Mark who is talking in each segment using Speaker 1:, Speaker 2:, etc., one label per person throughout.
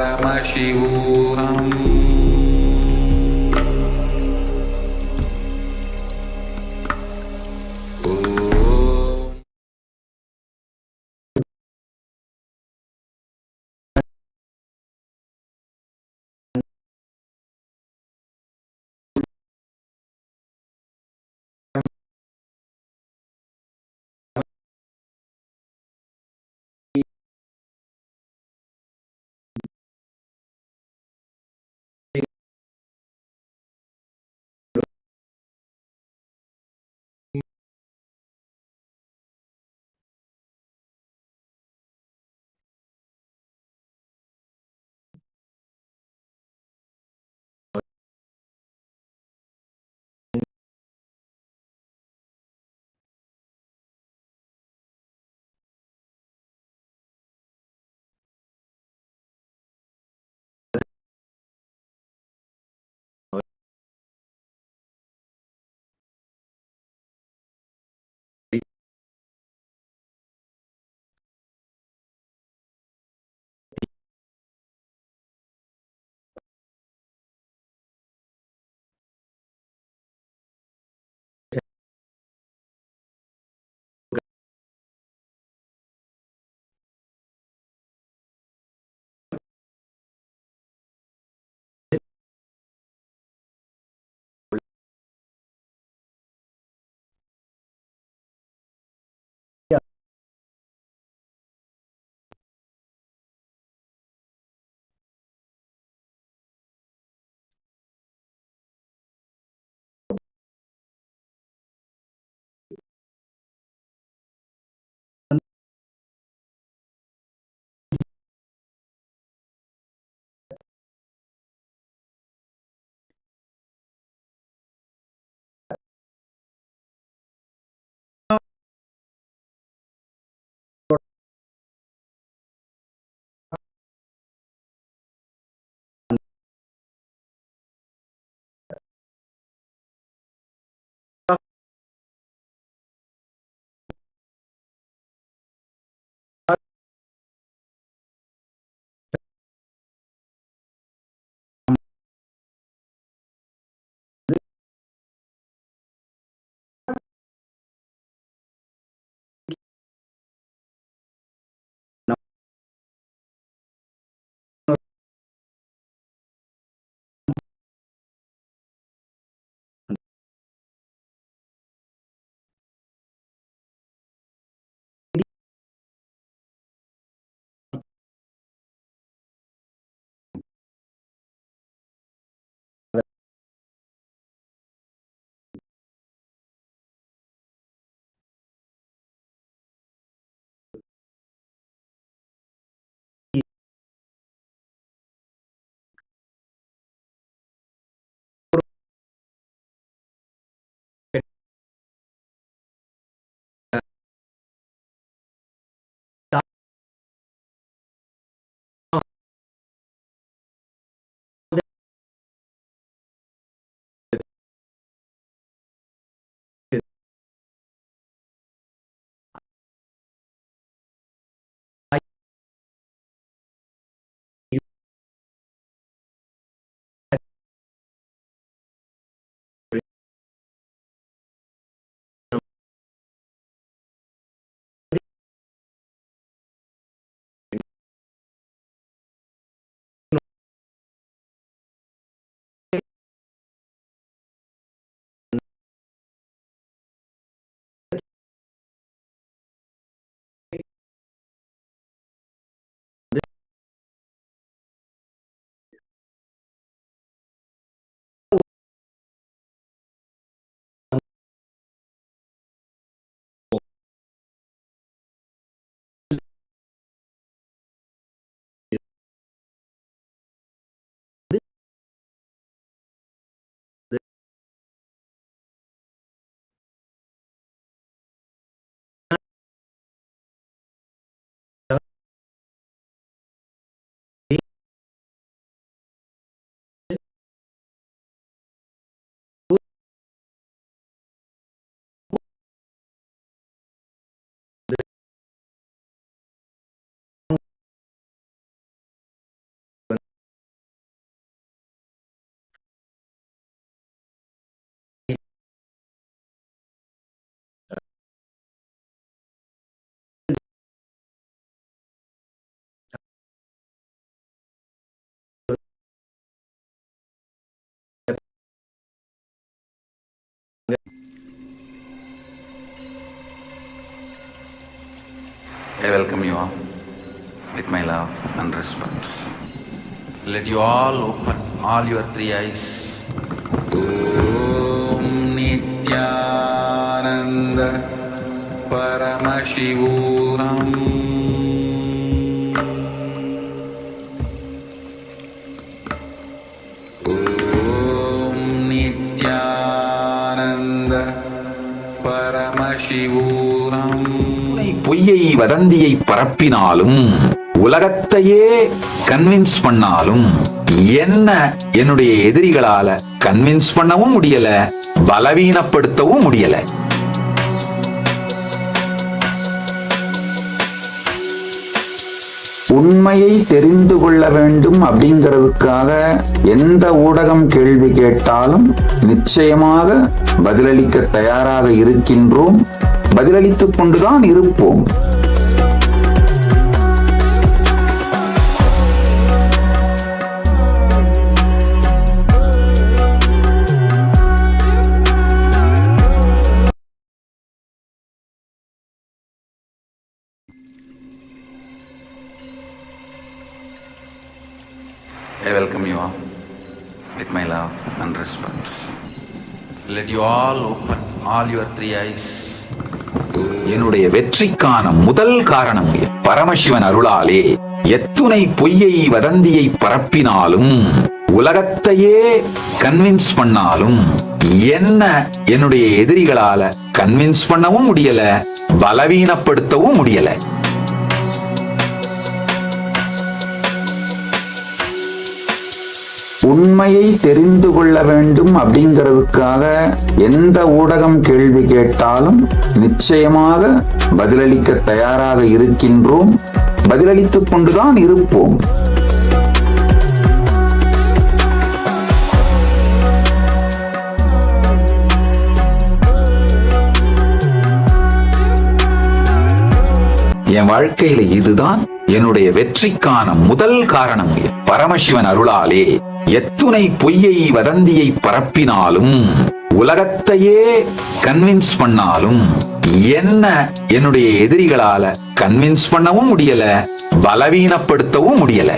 Speaker 1: Paramashivoham I welcome you all with my love and respect. Let you all open all your three eyes. Om Nityananda Paramashivoham
Speaker 2: பொய்யை வதந்தியை பரப்பினாலும் உலகத்தையே convince பண்ணாலும் என்ன என்னுடைய எதிரிகளால convince பண்ணவும் முடியல பலவீனப்படுத்தவும் முடியல.
Speaker 3: உண்மையை தெரிந்து கொள்ள வேண்டும் அப்படிங்கிறதுக்காக எந்த ஊடகம் கேள்வி கேட்டாலும் நிச்சயமாக பதிலளிக்க தயாராக இருக்கின்றோம். பதிலளித்துக் கொண்டுதான் இருப்போம்
Speaker 1: I welcome you all with my love and respect. Let you all open all your three eyes.
Speaker 2: என்னுடைய வெற்றிக்கான முதல் காரணம் பரமசிவன் அருளாலே எத்துணை பொய்யை வதந்தியை பரப்பினாலும் உலகத்தையே கன்வின்ஸ் பண்ணாலும் என்ன என்னுடைய எதிரிகளால கன்வின்ஸ் பண்ணவும் முடியல பலவீனப்படுத்தவும் முடியல.
Speaker 3: உண்மையை தெரிந்து கொள்ள வேண்டும் அப்படிங்கிறதுக்காக எந்த ஊடகம் கேள்வி கேட்டாலும் நிச்சயமாக பதிலளிக்க தயாராக இருக்கின்றோம். பதிலளித்துக் கொண்டுதான் இருப்போம்.
Speaker 2: என் வாழ்க்கையில இதுதான் என்னுடைய வெற்றிக்கான முதல் காரணம். பரமசிவன் அருளாலே. எத்துணை பொய்யை வதந்தியை பரப்பினாலும் உலகத்தையே கன்வின்ஸ் பண்ணாலும் என்ன என்னுடைய எதிரிகளால கன்வின்ஸ் பண்ணவும் முடியல பலவீனப்படுத்தவும் முடியல.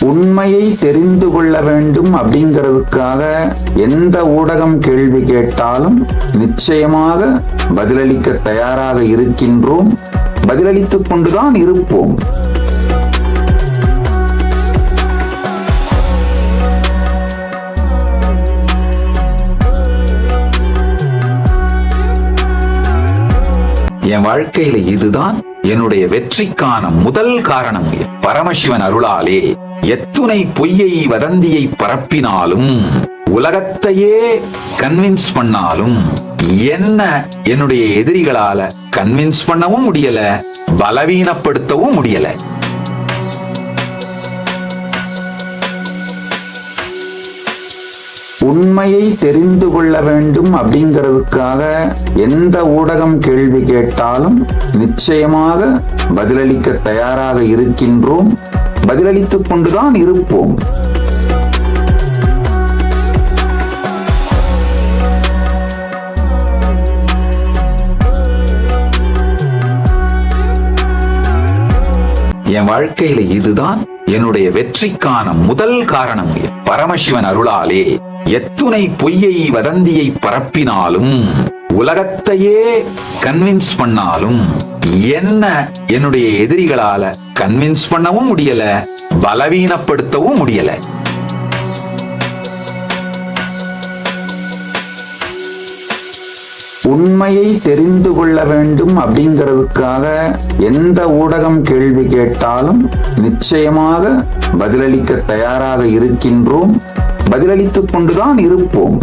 Speaker 3: உண்மையை தெரிந்து கொள்ள வேண்டும் அப்படிங்கிறதுக்காக எந்த ஊடகம் கேள்வி கேட்டாலும் நிச்சயமாக பதிலளிக்க தயாராக இருக்கின்றோம். பதிலளித்துக் கொண்டுதான் இருப்போம்.
Speaker 2: என் வாழ்க்கையில இதுதான் என்னுடைய வெற்றிக்கான முதல் காரணம். பரமசிவன் அருளாலே எத்துணை பொய்யை வதந்தியை பரப்பினாலும் உலகத்தையே கன்வின்ஸ் பண்ணாலும் என்ன என்னுடைய எதிரிகளால கன்வின்ஸ் பண்ணவும் முடியல பலவீனப்படுத்தவும் முடியல?
Speaker 3: உண்மையை தெரிந்து கொள்ள வேண்டும் அப்படிங்கிறதுக்காக எந்த ஊடகம் கேள்வி கேட்டாலும் நிச்சயமாக பதிலளிக்க தயாராக இருக்கின்றோம். பதிலளித்துக் கொண்டுதான் இருப்போம்.
Speaker 2: என் வாழ்க்கையில இதுதான் என்னுடைய வெற்றிக்கான முதல் காரணம். பரமசிவன் அருளாலே எத்துணை பொய்யை வதந்தியை பரப்பினாலும் உலகத்தையே கன்வின்ஸ் பண்ணாலும் என்ன என்னுடைய எதிரிகளால கன்வின்ஸ் பண்ணவும் முடியல பலவீனப்படுத்தவும் முடியல.
Speaker 3: உண்மையை தெரிந்து கொள்ள வேண்டும் அப்படிங்கிறதுக்காக எந்த ஊடகம் கேள்வி கேட்டாலும் நிச்சயமாக பதிலளிக்க தயாராக இருக்கின்றோம். பதிலளித்துக் கொண்டுதான் இருப்போம்.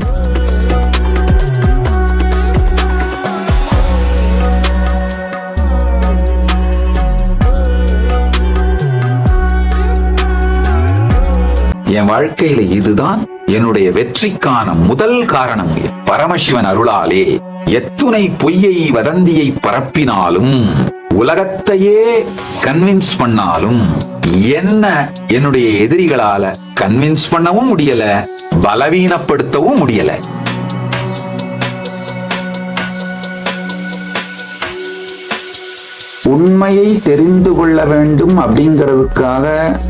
Speaker 2: என் வாழ்க்கையில இதுதான் என்னுடைய வெற்றிக்கான முதல் காரணம். பரமசிவன் அருளாலே. எத்துணை பொய்யை வதந்தியை பரப்பினாலும் உலகத்தையே கன்வின்ஸ் பண்ணாலும் என்ன என்னுடைய எதிரிகளால கன்வின்ஸ் பண்ணவும் முடியல பலவீனப்படுத்தவும் முடியல.
Speaker 3: உண்மையை தெரிந்து கொள்ள வேண்டும் அப்படிங்கிறதுக்காக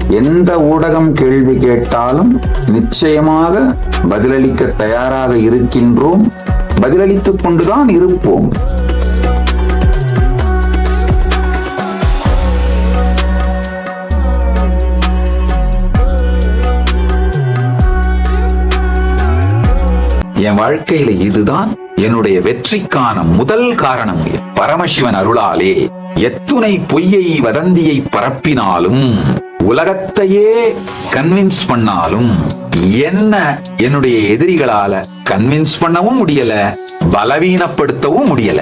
Speaker 3: எந்த ஊடகம் கேள்வி கேட்டாலும் நிச்சயமாக பதிலளிக்க தயாராக இருக்கின்றோம். பதிலளித்துக் கொண்டுதான் இருப்போம்.
Speaker 2: என் வாழ்க்கையில இதுதான் என்னுடைய வெற்றிக்கான முதல் காரணம். பரமசிவன் அருளாலே எத்துணை பொய்யை வதந்தியை பரப்பினாலும் உலகத்தையே கன்வின்ஸ் பண்ணாலும் என்ன என்னுடைய எதிரிகளால கன்வின்ஸ் பண்ணவும் முடியல பலவீனப்படுத்தவும் முடியல.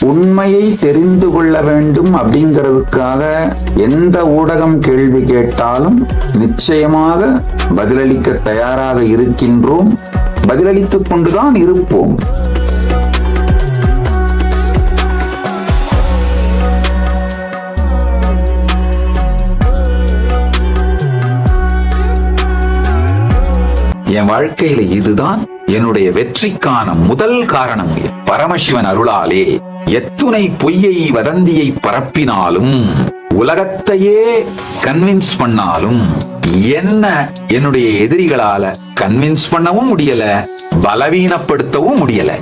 Speaker 3: உண்மையை தெரிந்து கொள்ள வேண்டும் அப்படிங்கிறதுக்காக எந்த ஊடகம் கேள்வி கேட்டாலும் நிச்சயமாக பதிலளிக்க தயாராக இருக்கின்றோம். பதிலளித்துக் கொண்டுதான் இருப்போம்.
Speaker 2: என் வாழ்க்கையில இதுதான் என்னுடைய வெற்றிக்கான முதல் காரணம். பரமசிவன் அருளாலே எத்துணை பொய்யை வதந்தியை பரப்பினாலும் உலகத்தையே கன்வின்ஸ் பண்ணாலும் என்ன என்னுடைய எதிரிகளால கன்வின்ஸ் பண்ணவும் முடியல பலவீனப்படுத்தவும் முடியல.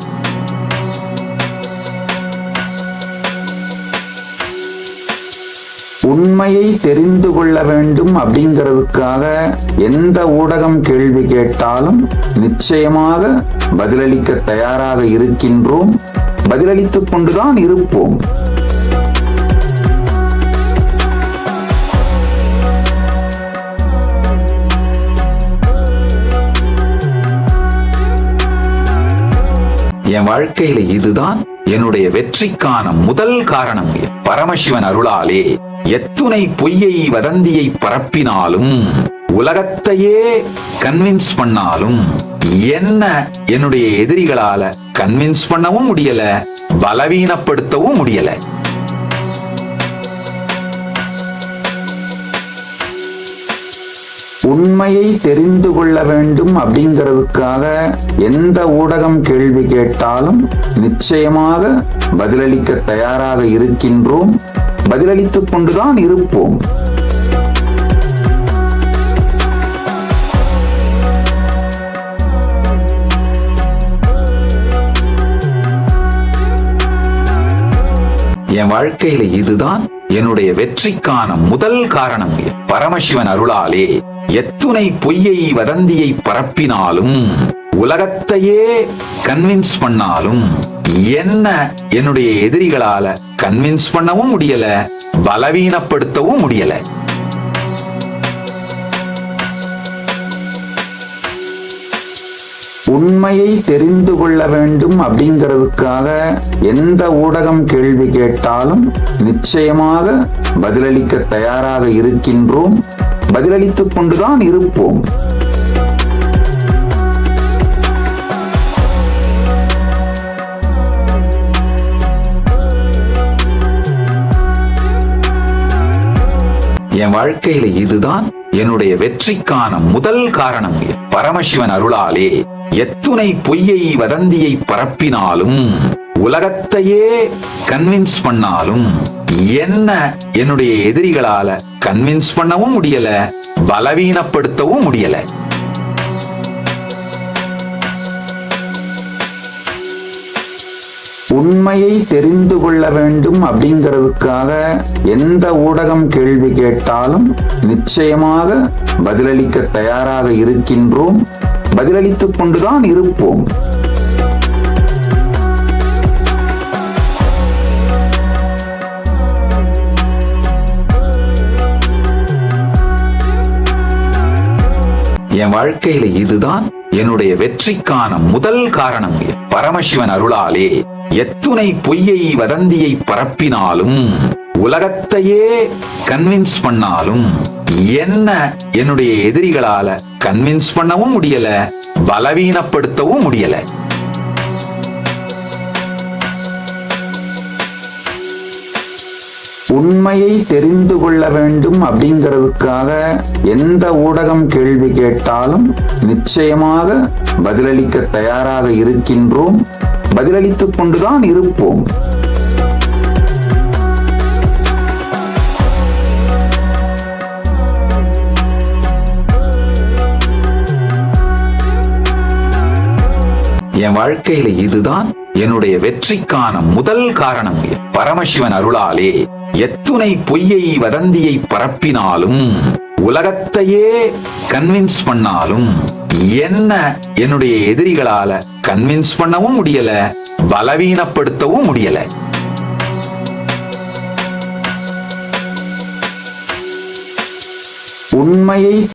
Speaker 3: உண்மையை தெரிந்து கொள்ள வேண்டும் அப்படிங்கிறதுக்காக எந்த ஊடகம் கேள்வி கேட்டாலும் நிச்சயமாக பதிலளிக்க தயாராக இருக்கின்றோம். பதிலளித்துக் கொண்டுதான் இருப்போம்.
Speaker 2: என் வாழ்க்கையில இதுதான் என்னுடைய வெற்றிக்கான முதல் காரணம். பரமசிவன் அருளாலே. எத்துணை பொய்யை வதந்தியை பரப்பினாலும் உலகத்தையே கன்வின்ஸ் பண்ணாலும் என்ன என்னுடைய எதிரிகளால கன்வின்ஸ் பண்ணவும் முடியல பலவீனப்படுத்தவும் முடியல.
Speaker 3: உண்மையை தெரிந்து கொள்ள வேண்டும் அப்படிங்கிறதுக்காக எந்த ஊடகம் கேள்வி கேட்டாலும் நிச்சயமாக பதிலளிக்க தயாராக இருக்கின்றோம். பதிலளித்துக் கொண்டுதான் இருப்போம்.
Speaker 2: என் வாழ்க்கையில இதுதான் என்னுடைய வெற்றிக்கான முதல் காரணம். பரமசிவன் அருளாலே எத்துணை பொய்யை வதந்தியை பரப்பினாலும் உலகத்தையே கன்வின்ஸ் பண்ணாலும் என்ன என்னுடைய எதிரிகளால கன்வின்ஸ் பண்ணவும் முடியல பலவீனப்படுத்தவும் முடியல.
Speaker 3: உண்மையை தெரிந்து கொள்ள வேண்டும் அப்படிங்கிறதுக்காக எந்த ஊடகம் கேள்வி கேட்டாலும் நிச்சயமாக பதிலளிக்க தயாராக இருக்கின்றோம். பதிலளித்துக் கொண்டுதான் இருப்போம்.
Speaker 2: என் வாழ்க்கையில இதுதான் என்னுடைய வெற்றிக்கான முதல் காரணம். பரமசிவன் அருளாலே எத்துணை பொய்யை வதந்தியை பரப்பினாலும் உலகத்தையே கன்வின்ஸ் பண்ணாலும் என்ன என்னுடைய எதிரிகளால கன்வின்ஸ் பண்ணவும் முடியல பலவீனப்படுத்தவும் முடியல.
Speaker 3: உண்மையை தெரிந்து கொள்ள வேண்டும் அப்படிங்கிறதுக்காக எந்த ஊடகம் கேள்வி கேட்டாலும் நிச்சயமாக பதிலளிக்க தயாராக இருக்கின்றோம். பதிலளித்துக் கொண்டுதான் இருப்போம்.
Speaker 2: என் வாழ்க்கையில இதுதான் என்னுடைய வெற்றிக்கான முதல் காரணம். பரமசிவன் அருளாலே. எத்துணை பொய்யை வதந்தியை பரப்பினாலும் உலகத்தையே கன்வின்ஸ் பண்ணாலும் என்ன என்னுடைய எதிரிகளால கன்வின்ஸ் பண்ணவும் முடியல பலவீனப்படுத்தவும் முடியல.
Speaker 3: உண்மையை தெரிந்து கொள்ள வேண்டும் அப்படிங்கிறதுக்காக எந்த ஊடகம் கேள்வி கேட்டாலும் நிச்சயமாக பதிலளிக்க தயாராக இருக்கின்றோம். பதிலளித்துக் கொண்டுதான் இருப்போம்.
Speaker 2: என் வாழ்க்கையில இதுதான் என்னுடைய வெற்றிக்கான முதல் காரணம். பரமசிவன் அருளாலே எத்துணை பொய்யை வதந்தியை பரப்பினாலும் உலகத்தையே கன்வின்ஸ் பண்ணாலும் என்ன என்னுடைய எதிரிகளால கன்வின்ஸ் பண்ணவும் முடியல பலவீனப்படுத்தவும் முடியல.
Speaker 3: உண்மையை